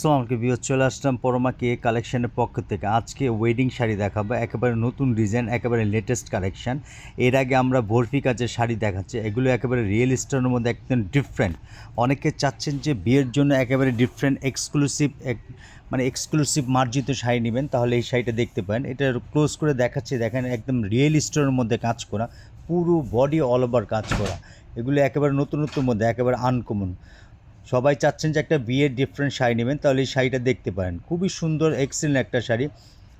সালামকে বিয়ে চলে আসলাম পরমা কে কালেকশনের পক্ষ থেকে। আজকে ওয়েডিং শাড়ি দেখাবো, একেবারে নতুন ডিজাইন একেবারে লেটেস্ট কালেকশন এর আগে আমরা বরফি কাজের শাড়ি দেখাচ্ছি, এগুলো একেবারে রিয়েল স্টোনের মধ্যে একদম ডিফারেন্ট অনেকে চাচ্ছেন যে বিয়ের জন্য একেবারে ডিফারেন্ট এক্সক্লুসিভ এক মানে এক্সক্লুসিভ মার্জিত শাড়ি নেবেন, তাহলে এই শাড়িটা দেখতে পারেন। এটা ক্লোজ করে দেখাচ্ছি, দেখেন একদম রিয়েল স্টোনের মধ্যে কাজ করা, পুরো বডি অল ওভার কাজ করা। এগুলো একেবারে নতুন নতুন মধ্যে, একেবারে আনকমন সবাই চাচ্ছেন যে একটা বিয়ের ডিফারেন্ট শাড়ি নেবেন, তাহলে এই শাড়িটা দেখতে পারেন। খুবই সুন্দর এক্সেলেন্ট একটা শাড়ি।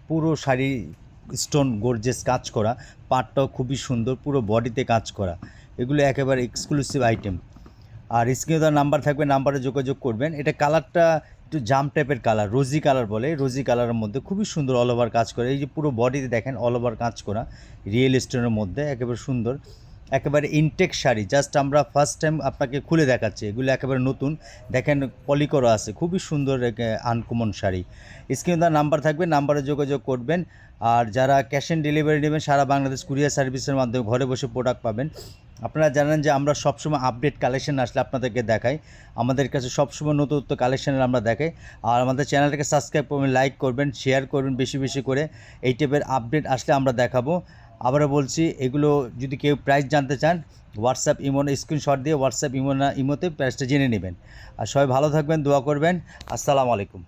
পুরো শাড়ি স্টোন গর্জেস কাজ করা, পাটটাও খুবই সুন্দর, পুরো বডিতে কাজ করা। এগুলো একেবারে এক্সক্লুসিভ আইটেম আর স্ক্রিনে তার নাম্বার থাকবে নাম্বারে যোগাযোগ করবেন। এটা কালারটা একটু জাম টাইপের কালার রোজি কালার বলে। রোজি কালারের মধ্যে খুবই সুন্দর অল ওভার কাজ করে। এই যে পুরো বডিতে দেখেন অল ওভার কাজ করা। রিয়েল স্টোনের মধ্যে, একেবারে সুন্দর। একেবারে ইনটেক শাড়ি জাস্ট আমরা ফার্স্ট টাইম আপনাকে খুলে দেখাচ্ছি। এগুলো একেবারে নতুন। দেখেন পলি করা আছে, খুবই সুন্দর আনকমন শাড়ি। স্ক্রিনে তার নাম্বার থাকবে নাম্বারে যোগাযোগ করবেন। আর যারা ক্যাশ অন ডেলিভারি নেবেন, সারা বাংলাদেশ কুরিয়ার সার্ভিসের মাধ্যমে ঘরে বসে প্রোডাক্ট পাবেন। আপনারা জানেন যে আমরা সবসময় আপডেট কালেকশন আসলে আপনাদেরকে দেখাই। আমাদের কাছে সবসময় নতুনত্ব নতুন কালেকশনের আমরা দেখাই। আর আমাদের চ্যানেলটাকে সাবস্ক্রাইব করবেন লাইক করবেন শেয়ার করবেন বেশি বেশি করে। এই টাইপের আপডেট আসলে আমরা দেখাবো। আবারও বলছি, এগুলো যদি কেউ প্রাইস জানতে চান হোয়াটসঅ্যাপ ইমো স্ক্রিনশট দিয়ে হোয়াটসঅ্যাপ ইমোনা ইমোতে প্রাইসটা জেনে নেবেন। আর সবাই ভালো থাকবেন, দোয়া করবেন। আসসালামু আলাইকুম।